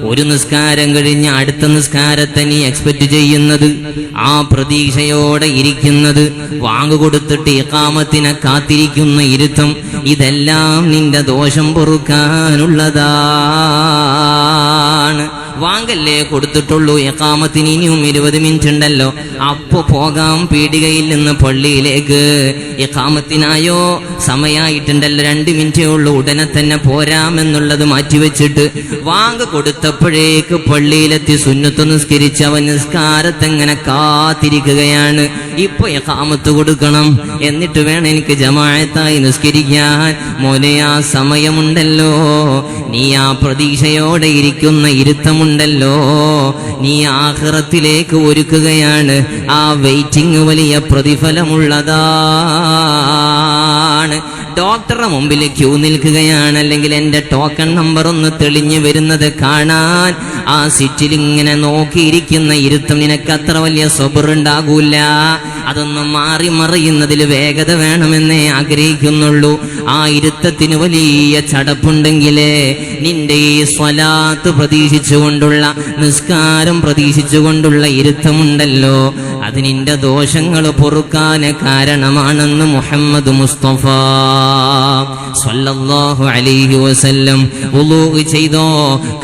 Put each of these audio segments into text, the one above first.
ഒരു നിസ്കാരം കഴിഞ്ഞ് അടുത്ത നിസ്കാരത്തെ നീ എക്സ്പെക്ട് ചെയ്യുന്നത് ആ പ്രതീക്ഷയോടെ ഇരിക്കുന്നത് വാങ്ങുകൊടുത്തിട്ട് ഇക്കാമത്തിനെ കാത്തിരിക്കുന്ന ഇരുത്തം ഇതെല്ലാം നിന്റെ ദോഷം പൊറുക്കാനുള്ളതാണ്. വാങ്കല്ലേ കൊടുത്തിട്ടുള്ളൂ. എക്കാമത്തിന് ഇനിയും ഇരുപത് മിനിറ്റ് ഉണ്ടല്ലോ. അപ്പോ പോകാം പീടികയിൽ നിന്ന് പള്ളിയിലേക്ക്. എക്കാമത്തിനായോ? സമയായിട്ടുണ്ടല്ലോ. രണ്ട് മിനിറ്റേ ഉള്ളൂ. ഉടനെ തന്നെ പോരാമെന്നുള്ളത് മാറ്റിവെച്ചിട്ട് വാങ്ക് കൊടുത്തപ്പോഴേക്ക് പള്ളിയിലെത്തി സുന്നത്ത് നിസ്കരിച്ച് അവൻ നിസ്കാരത്തെങ്ങനെ കാത്തിരിക്കുകയാണ്. ഇപ്പൊ എക്കാമത്ത് കൊടുക്കണം. എന്നിട്ട് വേണം എനിക്ക് ജമാഅത്തായി നിസ്കരിക്കാൻ. മോനെ ആ സമയമുണ്ടല്ലോ. നീ ആ പ്രതീക്ഷയോടെ ഇരിക്കുന്ന ഇരുത്തമുണ്ടല്ലോ നീ ആഹ്റത്തിലേക്ക് ഒരുക്കുകയാണ്. ആ വെയിറ്റിംഗ് വലിയ പ്രതിഫലമുള്ളതാണ്. ഡോക്ടറുടെ മുമ്പിൽ ക്യൂ നിൽക്കുകയാണ്. അല്ലെങ്കിൽ എന്റെ ടോക്കൺ നമ്പർ ഒന്ന് തെളിഞ്ഞു വരുന്നത് കാണാൻ ആ സിറ്റിൽ ഇങ്ങനെ നോക്കിയിരിക്കുന്ന ഇരുത്തം. നിനക്ക് അത്ര വലിയ സ്വബറുണ്ടാകൂല അതൊന്ന് മാറി മറിയുന്നതിൽ വേഗത വേണമെന്നേ ആഗ്രഹിക്കുന്നുള്ളൂ. ആ ഇരുത്തത്തിന് വലിയ ചടപ്പുണ്ടെങ്കിലേ നിന്റെ ഈ സ്വലാത്ത് പ്രതീക്ഷിച്ചുകൊണ്ടുള്ള നിസ്കാരം പ്രതീക്ഷിച്ചുകൊണ്ടുള്ള ഇരുത്തമുണ്ടല്ലോ. അത് ദോഷങ്ങൾ പൊറുക്കാൻ കാരണമാണെന്ന് മുഹമ്മദ് മുസ്തഫ. സ്വല്ലല്ലാഹു അലൈഹി വസല്ലം. വുളൂഅ് ചെയ്തോ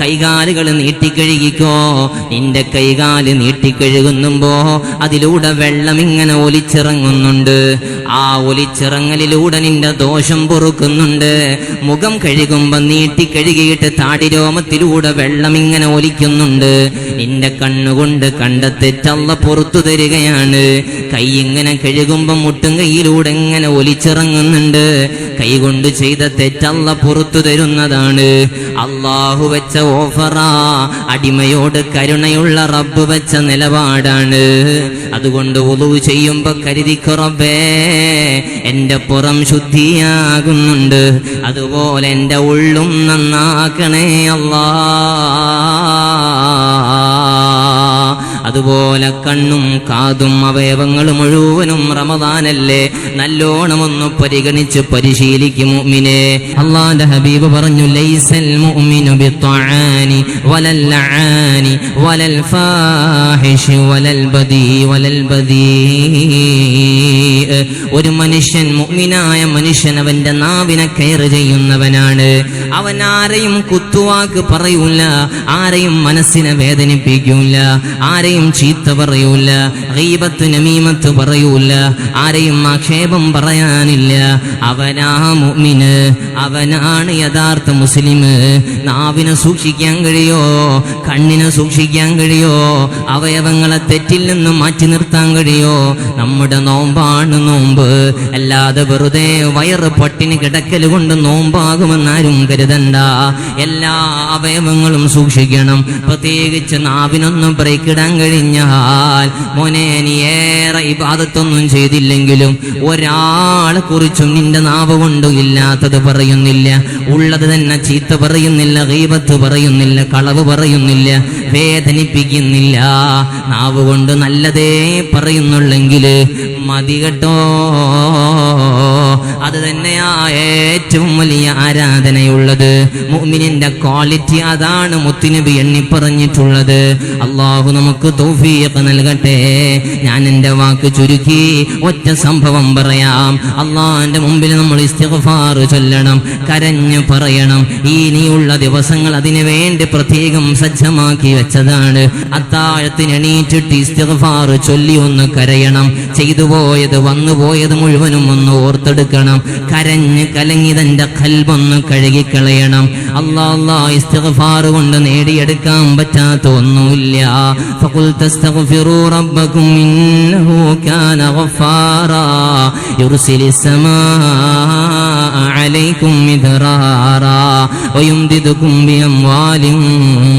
കൈകാലുകൾ നീട്ടിക്കഴുകിക്കോ നിന്റെ കൈകാൽ നീട്ടിക്കഴുകുന്നുമ്പോ അതിലൂടെ വെള്ളം ഇങ്ങനെ ഒലിച്ചിറങ്ങുന്നുണ്ട്. ആ ഒലിച്ചിറങ്ങലിലൂടെ നിന്റെ ദോഷം പൊറുക്കുന്നുണ്ട്. മുഖം കഴുകുമ്പോ നീട്ടിക്കഴുകിയിട്ട് താടിരോമത്തിലൂടെ വെള്ളം ഇങ്ങനെ ഒലിക്കുന്നുണ്ട്. നിന്റെ കണ്ണുകൊണ്ട് കണ്ട പുറത്തു തരികയാണ്. കൈ ഇങ്ങനെ കഴുകുമ്പോ മുട്ടും കൈയിലൂടെ ഇങ്ങനെ ഒലിച്ചിറങ്ങുന്നുണ്ട്. കൈ കൊണ്ട് ചെയ്ത തെറ്റല്ല പുറത്തു തരുന്നതാണ്. അള്ളാഹു വെച്ച ഓഫറാ അടിമയോട് കരുണയുള്ള റബ്ബ് വെച്ച നിലപാടാണ്. അതുകൊണ്ട് ഒളിവ് ചെയ്യുമ്പോ കരുതിക്കുറബേ എന്റെ പുറം ശുദ്ധിയാകുന്നുണ്ട്. അതുപോലെ എന്റെ ഉള്ളും നന്നാക്കണേ അല്ലാ. അതുപോലെ കണ്ണും കാതും അവയവങ്ങൾ മുഴുവനും റമദാനല്ലേ? നല്ലോണമൊന്ന് പരിഗണിച്ച് പരിശീലിക്കും മുഅ്മിനെ. അള്ളാന്റെ ഹബീബ് പറഞ്ഞു ലൈസൽ മുഅ്മിനു ബിത്വാനി വലൽ വലൽ വലൽ ബദീ വലൽ ബദീ. ഒരു മനുഷ്യൻ മുഅ്മിനായ മനുഷ്യൻ അവന്റെ നാവിനെ കെയർ ചെയ്യുന്നവനാണ്. അവൻ ആരെയും കുത്തുവാക്ക് പറയൂല ആരെയും മനസ്സിനെ വേദനിപ്പിക്കൂല ആരെയും ചീത്ത പറയൂല റീബത്ത് നമീമത്ത് പറയൂല ആരെയും ആക്ഷേപം പറയാനില്ല. അവനാ മുഅ്മിന് അവനാണ് യഥാർത്ഥ മുസ്ലിം നാവിനെ സൂക്ഷിക്കാൻ കഴിയോ കണ്ണിനെ സൂക്ഷിക്കാൻ കഴിയോ അവയവങ്ങളെ തെറ്റിൽ നിന്ന് മാറ്റി നിർത്താൻ കഴിയോ? നമ്മുടെ നോമ്പാണ് നോമ്പ്. അല്ലാതെ വെറുതെ വയറ് പട്ടിണി കിടക്കൽ കൊണ്ട് നോമ്പാകുമെന്നാരും കരുതണ്ട. എല്ലാ അവയവങ്ങളും സൂക്ഷിക്കണം. പ്രത്യേകിച്ച് നാവിനൊന്നും ബ്രേക്ക് ഇടാൻ കഴിഞ്ഞാൽ മോനെ നീ ഏറെ ഇബാദത്തൊന്നും ചെയ്തില്ലെങ്കിലും ഒരാളെ കുറിച്ചും നിന്റെ നാവ് കൊണ്ടും ഇല്ലാത്തത് പറയുന്നില്ല. ഉള്ളത് തന്നെ ചീത്ത പറയുന്നില്ല ഗീപത്ത് പറയുന്നില്ല കളവ് പറയുന്നില്ല വേദനിപ്പിക്കുന്നില്ല. നാവ് കൊണ്ട് നല്ലതേ പറയുന്നുള്ളെങ്കിൽ മതി കേട്ടോ. അത് തന്നെയാ ഏറ്റവും വലിയ ആരാധനയുള്ളത്. മുഅ്മിനിന്റെ ക്വാളിറ്റി അതാണ് മുത്തുനബി എണ്ണി പറഞ്ഞിട്ടുള്ളത്. അള്ളാഹു നമുക്ക് തൗഫീഖ് നൽകട്ടെ. ഞാൻ എന്റെ വാക്ക് ചുരുക്കി ഒറ്റ സംഭവം പറയാം. അള്ളാഹിന്റെ മുമ്പിൽ നമ്മൾ ഇസ്തിഗ്ഫാർ ചൊല്ലണം കരഞ്ഞു പറയണം. ഇനിയുള്ള ദിവസങ്ങൾ അതിനു വേണ്ടി പ്രത്യേകം സജ്ജമാക്കി വെച്ചതാണ്. അത്താഴത്തിന് എണീറ്റിട്ട് ഇസ്തിഗ്ഫാർ ചൊല്ലി ഒന്ന് കരയണം. ചെയ്തു പോയത് വന്നു പോയത് മുഴുവനും ഒന്ന് ഓർത്തെടുക്കണം. കരഞ്ഞ് കലങ്ങി തന്റെ കൽബൊന്ന് കഴുകിക്കളയണം. ഇസ്തിഗ്ഫാർ കൊണ്ട് നേടിയെടുക്കാൻ പറ്റാത്ത ഒന്നുമില്ല ഫഖുൽ തസ്തഗ്ഫിറൂ റബ്ബക്കും ഇന്നഹു കാന ഗഫാറാ. യുർസിലിസ് സമാഅ അലൈക്കും بأموال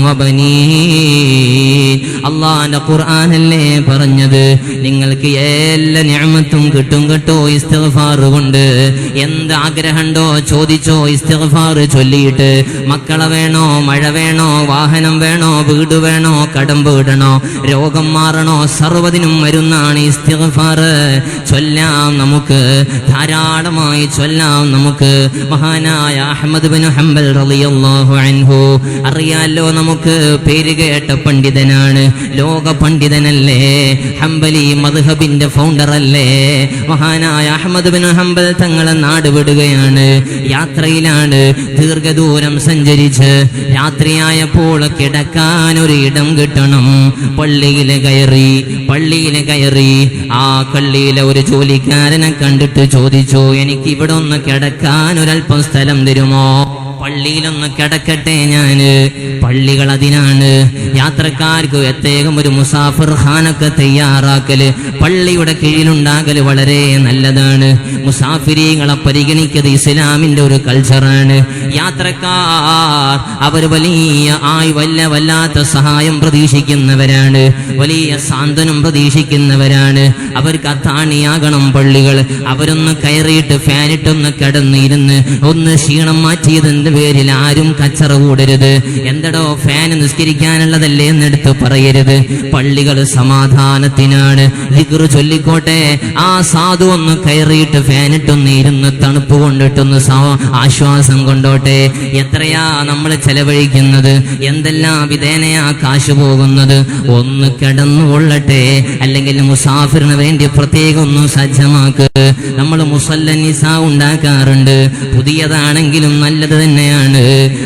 وبنين. അള്ളാന്റെ ഖുർആനല്ലേ പറഞ്ഞത്? നിങ്ങൾക്ക് എല്ലാ നിഅമത്തും കിട്ടും കേട്ടോ ഇസ്തിഗ്ഫാർ കൊണ്ട്. എന്ത് ആഗ്രഹമുണ്ടോ ചോദിച്ചോ ഇസ്തിഗ്ഫാർ ചൊല്ലിയിട്ട്. മക്കളെ വേണോ മഴ വേണോ വാഹനം വേണോ വീട് വേണോ കടം വീടണോ രോഗം മാറണോ സർവതിനും മരുന്നാണ് ഇസ്തിഗ്ഫാർ. ചൊല്ലാം നമുക്ക് ധാരാളമായി ചൊല്ലാം നമുക്ക് മഹാനായ അഹമ്മദ് ബിൻ ഹംബൽ റളിയല്ലാഹു അൻഹു അറിയാലോ നമുക്ക് പേര് കേട്ട പണ്ഡിതനാണ്. ലോക പണ്ഡിതനല്ലേ ഹംബലി മദ്ഹബിന്റെ ഫൗണ്ടർ അല്ലേ. മഹാനായ അഹമ്മദ് ബിൻ ഹംബൽ തങ്ങളെ നാട് വിടുകയാണ്. യാത്രയിലാണ് ദീർഘദൂരം സഞ്ചരിച്ച് രാത്രിയായപ്പോൾ കിടക്കാൻ ഒരു ഇടം കിട്ടണം. പള്ളിയിൽ കയറി പള്ളിയിൽ കയറി ആ കള്ളിയിലെ ഒരു ജോലിക്കാരനെ കണ്ടിട്ട് ചോദിച്ചു എനിക്ക് ഇവിടെ ഒന്ന് കിടക്കാൻ ഒരല്പം സ്ഥലം തരുമോ? പള്ളിയിലൊന്ന് കിടക്കട്ടെ ഞാൻ. പള്ളികൾ അതിനാണ് യാത്രക്കാർക്ക് പ്രത്യേകം ഒരു മുസാഫിർ ഖാനൊക്കെ തയ്യാറാക്കൽ. പള്ളിയുടെ കീഴിലുണ്ടാകൽ വളരെ നല്ലതാണ്. മുസാഫിരീങ്ങളെ പരിഗണിക്കത് ഇസ്ലാമിന്റെ ഒരു കൾച്ചറാണ്. യാത്രക്കാർ അവർ വലിയ ആയി വല്ല വല്ലാത്ത സഹായം പ്രതീക്ഷിക്കുന്നവരാണ്. വലിയ സാന്ത്വനം പ്രതീക്ഷിക്കുന്നവരാണ്. അവർക്ക് അത്താണിയാകണം പള്ളികൾ. അവരൊന്ന് കയറിയിട്ട് ഫാനിട്ടൊന്ന് കിടന്നിരുന്ന് ഒന്ന് ക്ഷീണം മാറ്റിയതിന്റെ പേരിൽ ആരും കച്ചറ കൂടരുത്. എന്തടോ ഫാൻ നിസ്കരിക്കാനുള്ളതല്ലേ എന്നെടുത്ത് പറയരുത്. പള്ളികൾ സമാധാനത്തിനാണ്. ലിഗറു ചൊല്ലിക്കോട്ടെ. ആ സാധു ഒന്ന് കയറിയിട്ട് ഫാനിട്ടൊന്ന് ഇരുന്ന് തണുപ്പ് കൊണ്ടിട്ടൊന്ന് ആശ്വാസം കൊണ്ടോട്ടെ. എത്രയാ നമ്മൾ ചെലവഴിക്കുന്നത്? എന്തെല്ലാം വിധേനയാ കാശ് പോകുന്നത്? ഒന്ന് കിടന്നു കൊള്ളട്ടെ. അല്ലെങ്കിൽ മുസാഫിറിന് വേണ്ടി പ്രത്യേകം ഒന്ന് സജ്ജമാക്ക്. നമ്മൾ മുസല്ല നിസ ഉണ്ടാക്കാറുണ്ട്. പുതിയതാണെങ്കിലും നല്ലത് തന്നെയാണ്.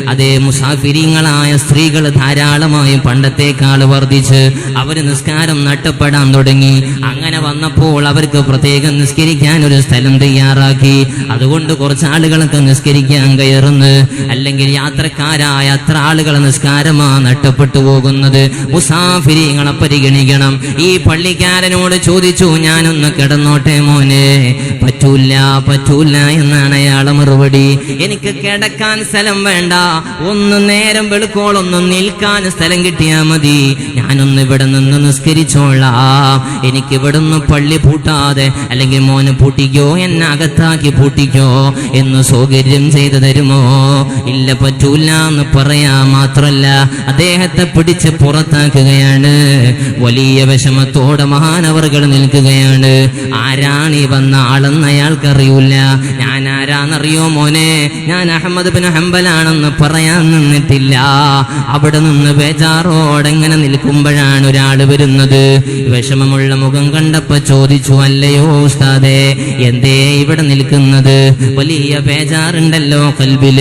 അതേ മുസാഫിരിങ്ങളായ സ്ത്രീകൾ ധാരാളമായി പണ്ടത്തേക്കാൾ വർദ്ധിച്ച് അവർ നിസ്കാരം നട്ടപ്പെടാൻ തുടങ്ങി. അങ്ങനെ വന്നപ്പോൾ അവർക്ക് പ്രത്യേകം നിസ്കരിക്കാൻ ഒരു സ്ഥലം തയ്യാറാക്കി. അതുകൊണ്ട് കുറച്ച് ആളുകളൊക്കെ നിസ്കരിക്കാൻ കയറുന്നു. അല്ലെങ്കിൽ യാത്രക്കാരായ അത്ര ആളുകൾ നിസ്കാരമാ നട്ടപ്പെട്ടു പോകുന്നത്. മുസാഫിരിങ്ങളെ പരിഗണിക്കണം. ഈ പള്ളിക്കാരനോട് ചോദിച്ചു ഞാനൊന്ന് കിടന്നോട്ടെ മോനെ? പറ്റൂല്ല പറ്റൂല്ല എന്നാണ് അയാളെ മറുപടി. എനിക്ക് കിടക്കാൻ സ്ഥലം വേണ്ട. ഒന്ന് നേരം വെളുക്കോളൊന്ന് നിൽക്കാൻ സ്ഥലം കിട്ടിയാ മതി. ഞാനൊന്ന് ഇവിടെ നിന്ന് നിസ്കരിച്ചോളാം. എനിക്ക് ഇവിടെ നിന്ന് പള്ളി പൂട്ടാതെ അല്ലെങ്കിൽ മോനെ പൂട്ടിക്കോ എന്നെ അകത്താക്കി പൂട്ടിക്കോ എന്ന് സൗകര്യം ചെയ്തു തരുമോ? ഇല്ല പറ്റൂല എന്ന് പറയാ മാത്രല്ല. അദ്ദേഹത്തെ പിടിച്ച് പുറത്താക്കുകയാണ്. വലിയ വിഷമത്തോടെ മഹാനവറുകൾ നിൽക്കുകയാണ്. ആരാണ് ഈ വന്ന ആളെന്ന് അയാൾക്കറിയൂല. ഞാൻ ആരാന്നറിയോ മോനെ? ഞാൻ അഹമ്മദ് ബിൻ ഹംബലാണെന്ന് പറയാൻ നിന്നിട്ടില്ല. അവിടെ നിന്ന് ബേജാറോടെങ്ങനെ നിൽക്കുമ്പോഴാണ് ഒരാൾ വരുന്നത്. വിഷമമുള്ള മുഖം കണ്ടപ്പോ ചോദിച്ചു അല്ലയോ ഉസ്താദേ എന്തേ ഇവിടെ നിൽക്കുന്നത്? വലിയ ബേജാറുണ്ടല്ലോ കൽബിൽ.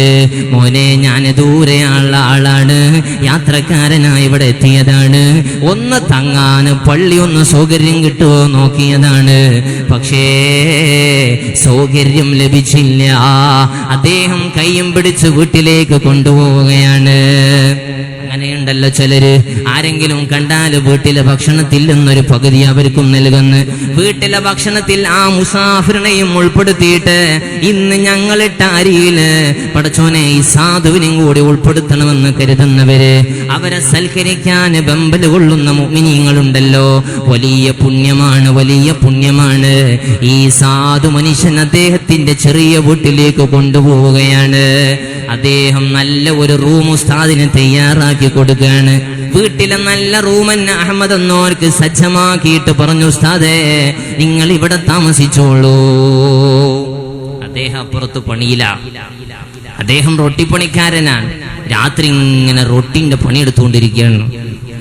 മോനെ ഞാൻ ദൂരെയുള്ള ആളാണ്. യാത്രക്കാരനായി ഇവിടെ എത്തിയതാണ്. ഒന്ന് തങ്ങാൻ പള്ളി ഒന്ന് സൗകര്യം കിട്ടുമോ നോക്കിയതാണ്. പക്ഷേ സൗകര്യം ലഭിച്ചില്ല. അദ്ദേഹം കയ്യും പിടിച്ച് വീട്ടിലേക്ക് കൊണ്ടുപോവുകയാണ്. അങ്ങനെയുണ്ടല്ലോ ചിലര്. ആരെങ്കിലും കണ്ടാൽ വീട്ടിലെ ഭക്ഷണത്തിൽ നിന്നൊരു പകുതി അവർക്കും നൽകുന്നു. വീട്ടിലെ ഭക്ഷണത്തിൽ ആ മുസാഫിറിനെയും ഉൾപ്പെടുത്തിയിട്ട് ഇന്ന് ഞങ്ങളിട്ട അരിയിൽ പടച്ചോനെ ഈ സാധുവിനെയും കൂടി ഉൾപ്പെടുത്തണമെന്ന് കരുതുന്നവര്. അവരെ സൽക്കരിക്കാൻ ബമ്പൽ കൊള്ളുന്ന മുമിനീങ്ങളുണ്ടല്ലോ വലിയ പുണ്യമാണ് വലിയ പുണ്യമാണ്. ഈ സാധു മനുഷ്യൻ അദ്ദേഹത്തിന്റെ ചെറിയ വീട്ടിലേക്ക് കൊണ്ടുപോവുകയാണ്. അദ്ദേഹം നല്ല ഒരു റൂം ഉസ്താദിനെ തയ്യാറാക്കി കൊടുക്കുകയാണ്. വീട്ടിലെ നല്ല റൂമന്നെ അഹമ്മദ് എന്നോർക്ക് സജ്ജമാക്കിയിട്ട് പറഞ്ഞു ഉസ്താദേ നിങ്ങൾ ഇവിടെ താമസിച്ചോളൂ. അദ്ദേഹം അപ്പുറത്ത് പണിയില്ല. അദ്ദേഹം റൊട്ടിപ്പണിക്കാരനാണ് രാത്രി ഇങ്ങനെ റൊട്ടിന്റെ പണിയെടുത്തുകൊണ്ടിരിക്കുകയാണ്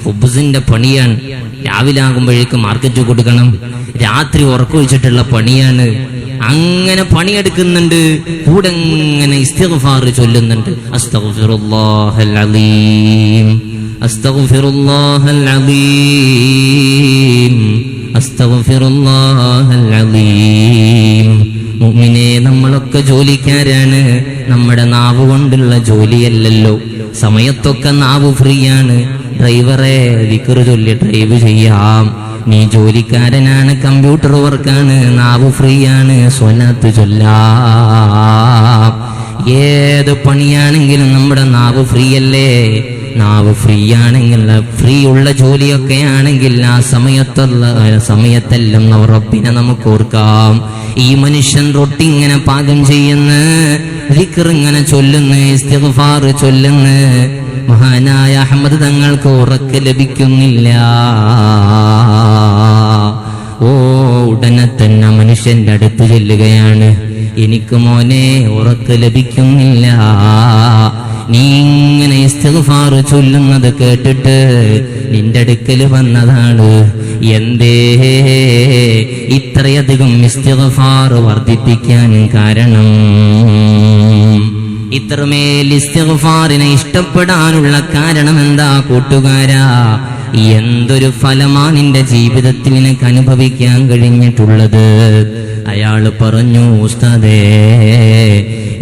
ഹുബുസിന്റെ പണിയാണ്. രാവിലെ ആകുമ്പോഴേക്ക് മാർക്കറ്റ് കൊടുക്കണം. രാത്രി ഉറക്കൊഴിച്ചിട്ടുള്ള പണിയാണ്. അങ്ങനെ പണിയെടുക്കുന്നുണ്ട്. കൂടെ ഇങ്ങനെ ഇസ്തിഗ്ഫാർ ചൊല്ലുന്നുണ്ട്. അസ്തഗ്ഫിറുല്ലാഹൽ അലീം. അസ്തഗ്ഫിറുല്ലാഹൽ അലീം. അസ്തഗ്ഫിറുല്ലാഹൽ അലീം. മുഅ്മിനെ നമ്മളൊക്കെ ജോലിക്കാരാണ്. നമ്മുടെ നാവ് കൊണ്ടുള്ള ജോലിയല്ലല്ലോ. സമയത്തൊക്കെ നാവ് ഫ്രീ ആണ് ഡ്രൈവറെ വിക്കറ് ചൊല്ലി ഡ്രൈവ് ചെയ്യാം. നീ ജോലിക്കാരനാണ് കമ്പ്യൂട്ടർ വർക്കാണ് നാവ് ഫ്രീ ആണ് സ്വലാത്ത് ചൊല്ലാം. ഏത് പണിയാണെങ്കിലും നമ്മുടെ നാവ് ഫ്രീ അല്ലേ നാവ് ഫ്രീ ആണെങ്കിൽ ഫ്രീ ഉള്ള ജോലിയൊക്കെ ആണെങ്കിൽ ആ സമയത്തുള്ള സമയത്തെല്ലാം ഉറപ്പിനെ നമുക്ക് ഓർക്കാം. ഈ മനുഷ്യൻ റൊട്ടി ഇങ്ങനെ പാകം ചെയ്യുന്നു ഇങ്ങനെ ചൊല്ലുന്നു ചൊല്ലുന്നു മഹാനായ അഹമ്മദ് തങ്ങൾക്ക് ഉറക്ക് ലഭിക്കുന്നില്ല. ഓ ഉടനെ തന്നെ മനുഷ്യന്റെ അടുത്ത് ചെല്ലുകയാണ്. എനിക്ക് മോനെ ഉറക്ക് ലഭിക്കുന്നില്ല. നീ ഇങ്ങനെ ഇസ്തിഗ്ഫാർ ചൊല്ലുന്നത് കേട്ടിട്ട് നിന്റെ അടുക്കൽ വന്നതാണ്. എന്തേ? ഇത്രയധികം ഇസ്തിഗ്ഫാർ വർദ്ധിപ്പിക്കാൻ കാരണം ഇത്രമേൽ ഇസ്തിഗ്ഫാറിനെ ഇഷ്ടപ്പെടാനുള്ള കാരണം എന്താ കൂട്ടുകാരാ? എന്തൊരു ഫലമാണ് നിന്റെ ജീവിതത്തിൽ നിനക്ക് അനുഭവിക്കാൻ കഴിഞ്ഞിട്ടുള്ളത്? അയാൾ പറഞ്ഞു ഉസ്താദേ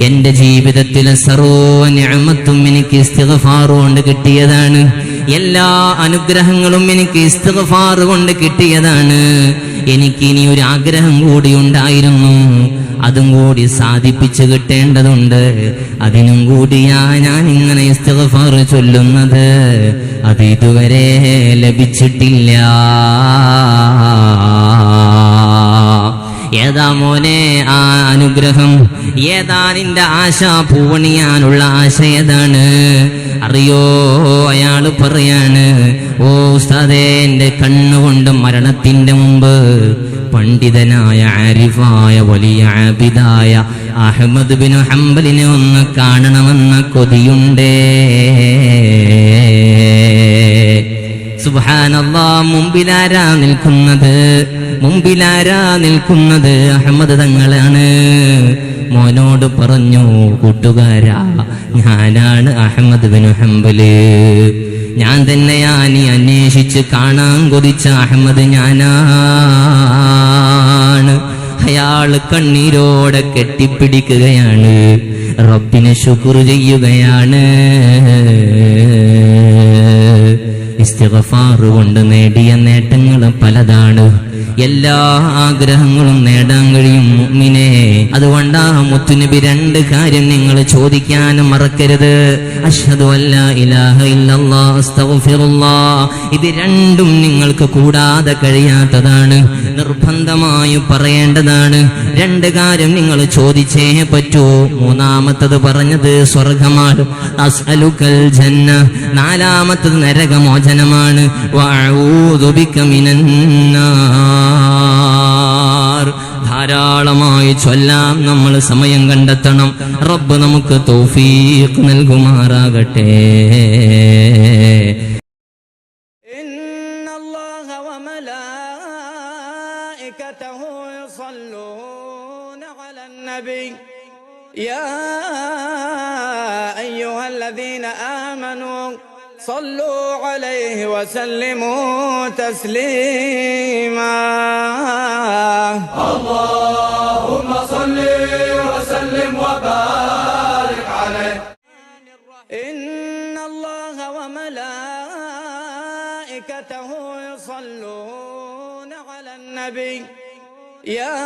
എന്റെ ജീവിതത്തിലെ സർവ ഞാമത്തും എനിക്ക് ഇസ്തിഗ്ഫാർ കൊണ്ട് കിട്ടിയതാണ്. എല്ലാ അനുഗ്രഹങ്ങളും എനിക്ക് ഇസ്തിഗ്ഫാർ കൊണ്ട് കിട്ടിയതാണ്. എനിക്ക് ഇനി ഒരു ആഗ്രഹം കൂടി ഉണ്ടായിരുന്നു. അതും കൂടി സാധിപ്പിച്ചു കിട്ടേണ്ടതുണ്ട്. അതിനും കൂടിയാ ഞാൻ ഇങ്ങനെ ചൊല്ലുന്നത്. അത് ഇതുവരെ ലഭിച്ചിട്ടില്ല. ഏതാ മോനെ ആ അനുഗ്രഹം? ഏതാ നിന്റെ ആശ പൂവണിയാനുള്ള ആശ ഏതാണ്? അറിയോ അയാൾ പറയാണ് ഓ ഉസ്താദേ എന്റെ കണ്ണുകൊണ്ട് മരണത്തിന്റെ മുമ്പ് പണ്ഡിതനായ ആരിഫായ വലിയ ആബിദായ അഹമ്മദ് ബിൻ ഹംബലിനെ ഒന്ന് കാണണമെന്ന കൊതിയുണ്ടേ. സുബാനല്ലാ മുമ്പിലാരാ നിൽക്കുന്നത്? മുമ്പിലാരാ നിൽക്കുന്നത്? അഹമ്മദ് തങ്ങളാണ്. മോനോട് പറഞ്ഞു കൂട്ടുകാരാ ഞാനാണ് അഹമ്മദ് ബിൻ ഹംബൽ. ഞാൻ തന്നെയാ നീ അന്വേഷിച്ച് കാണാൻ കൊതിച്ച അഹമ്മദ് ഞാനാണ്. അയാൾ കണ്ണീരോടെ കെട്ടിപ്പിടിക്കുകയാണ്. റബ്ബിനെ ശുക്ർ ചെയ്യുകയാണ്. ഇസ്തഫാറുകൊണ്ട് കൊണ്ട് നേടിയ നേട്ടങ്ങൾ പലതാണ്. എല്ലാ ആഗ്രഹങ്ങളും നേടാൻ കഴിയും മുമ്മിനെ അതുകൊണ്ട് മുത്തുനബി രണ്ട് കാര്യം നിങ്ങൾ ചോദിക്കാനും മറക്കരുത്. അഷ്ഹദു ഇത് രണ്ടും നിങ്ങൾക്ക് കൂടാതെ കഴിയാത്തതാണ് നിർബന്ധമായി പറയേണ്ടതാണ്. രണ്ട് കാര്യം നിങ്ങൾ ചോദിച്ചേ പറ്റൂ. മൂന്നാമത്തത് പറഞ്ഞത് സ്വർഗമാണ് അസ്അലുക്കൽ ജന്ന നാലാമത്തത് നരകമോചനമാണ്. വഅഊദു ബിക മിനന്നാർ ധാരാളമായി ചൊല്ലാം നമ്മൾ സമയം കണ്ടെത്തണം റബ്ബ് നമുക്ക് തൗഫീഖ് നൽകുമാറാകട്ടെ إن الله وملائكته يصلون على النبي يا أيها الذين آمنوا صلوا عليه وسلموا تسليما. اللهم صل وسلم وبارك عليه. إن الله وملائكته يصلون على النبي. يا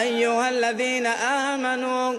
أيها الذين آمنوا